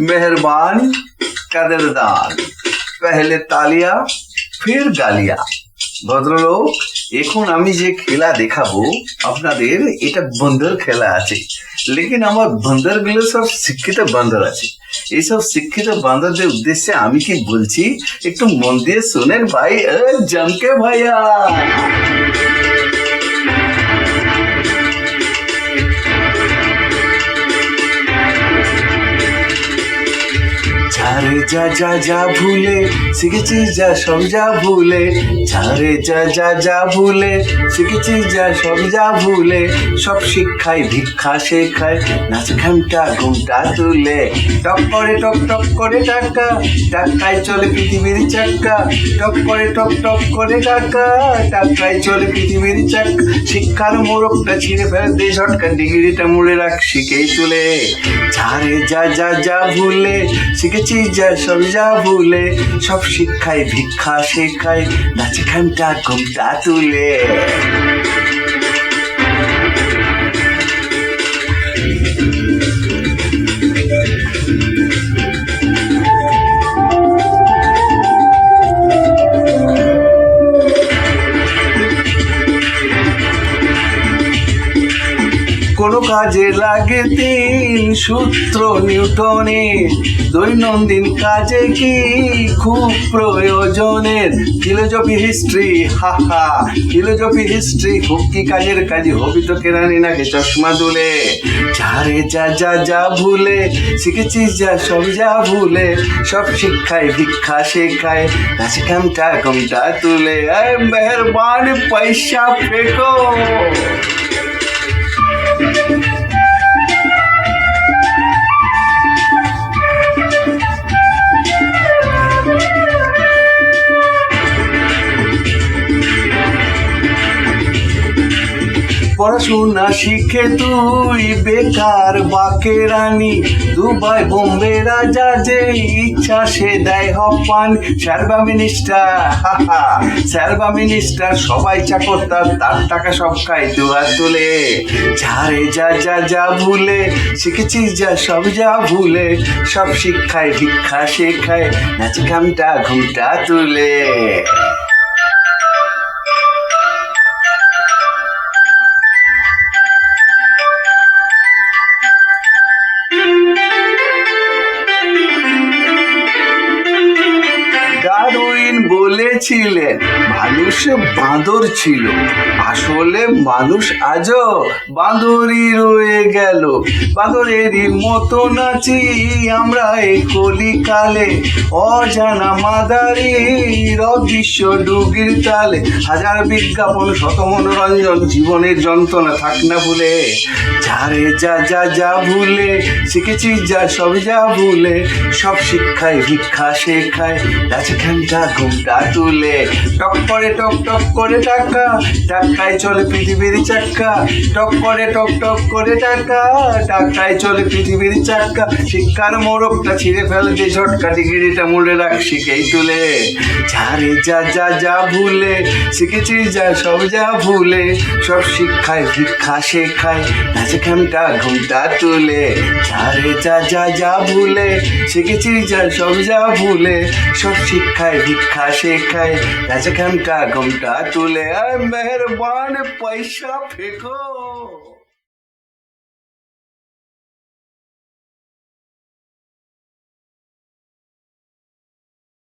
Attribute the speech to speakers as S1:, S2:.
S1: मेहरबान कदरदान पहले तालिया फिर গালিয়া ভদ্রলোক এখন আমি যে খেলা দেখাবো আপনাদের এটা বন্দর খেলা আছে লেকিন আমার বন্দর গুলো সব শিক্ষিত বান্দর আছে এইসব শিক্ষিত বান্দরদের উদ্দেশ্যে আমি কি বলছি একটু মন দিয়ে শোনেন ভাই এ, জমকে ভাইয়া ঝারে যা যা যা ভুলে, শিখেছি যা সব যা ভুলে ঝারে যা যা যা ভুলে, শিখেছি যা সব যা ভুলে, সব শিক্ষায় ভিক্ষা শেখায়, নাচ ঘণ্টা ঘুমটা তুলে। টক করে টক টক করে টাকা, টাকায় চলে পৃথিবীর চাক্কা টক করে টক টক করে টাকা, টাকায় চলে পৃথিবীর চাক্কা শিক্ষার মোরকটা ছিঁড়ে ফেলে দে ঝটকা ডিগ্রিটা মুড়ে রাখ শিখেই তুলে। ঝারে যা যা যা ভুলে, শিখেছি যা সব যা ভুলে সব শিক্ষায় ভিক্ষা শেখায় নাচে ঘণ্টা ঘুমটা তুলে। কোনো কাজে লাগে তিন সূত্র নিউটনের দৈনন্দিন কাজে কি খুব প্রয়োজনের? ফিলোজফি, হিস্ট্রি, হা হা। ফিলোজফি, হিস্ট্রি, খুব কি কাজের কাজে হবি তো কেরানি নাকি চশমা দুলে? যারে যা যা যা ভুলে, শিখেছিস যা, সব যা ভুলে, সব শিক্ষায়, ভিক্ষা শেখায় নাচে কামটা কমটা তুলে। মেহরবান, পয়সা ফেকো। Thank you. পড়াশোনা শিখে তুই বেকার বাকে রানী। দুবাই বোম্বে রাজা যে ইচ্ছা সে দেয় হপান। স্যারবা মিনিস্টার হাহা স্যারবা মিনিস্টার, সবাই চাকর তার তার টাকা সব খায় দুহাত তুলে। ঝাড়ে যা যা যা ভুলে শিখেছিস যা, সব যা ভুলে, সব শিক্ষায় ভিক্ষা শেখায় নাচ ঘামটা ঘুমটা তুলে। বলেছিলেন মানুষ বাঁদর ছিল। আসলে মানুষ আজও বাঁদরই রয়ে গেল। বাঁদরেরই মতো নাচি আমরা এই কলিকালে। অজানা মাদারির অদৃশ্য ডুগির তালে হাজার বিজ্ঞাপন, শত মনোরঞ্জন, জীবনের যন্ত্রণা থাক না ভুলে। যারে যা যা যা ভুলে, শিখেছি যা, সব যা ভুলে, সব শিক্ষায় ভিক্ষা শেখায়। ঘণ্টা ঘুমটা তুলে টক করে, টক টক করে টাকা, টাকায় চলে পৃথিবীর চাক্কা টক করে, টক টক করে টাকা, টাকায় চলে পৃথিবীর চাক্কা শিক্ষার মোড়কটা ছিঁড়ে ফেলে যে ঝটকা ডিগ্রিটা মুড়ে রাখ শিখেই তুলে। ঝাড়ে যা যা যা ভুলে, শিখেছি যা, সব যা ভুলে, সব শিক্ষায়, ভিক্ষা শেখায়, নাচে ঘণ্টা ঘুমটা তুলে। ঝাড়ে যা যা যা ভুলে, শিখেছি যা, সব যা ভুলে, সব শিক্ষায়, ভিক্ষা শেখায়। নাচে এখানকার ঘুমটা তুলে মেহরবান পয়সা ফেকো।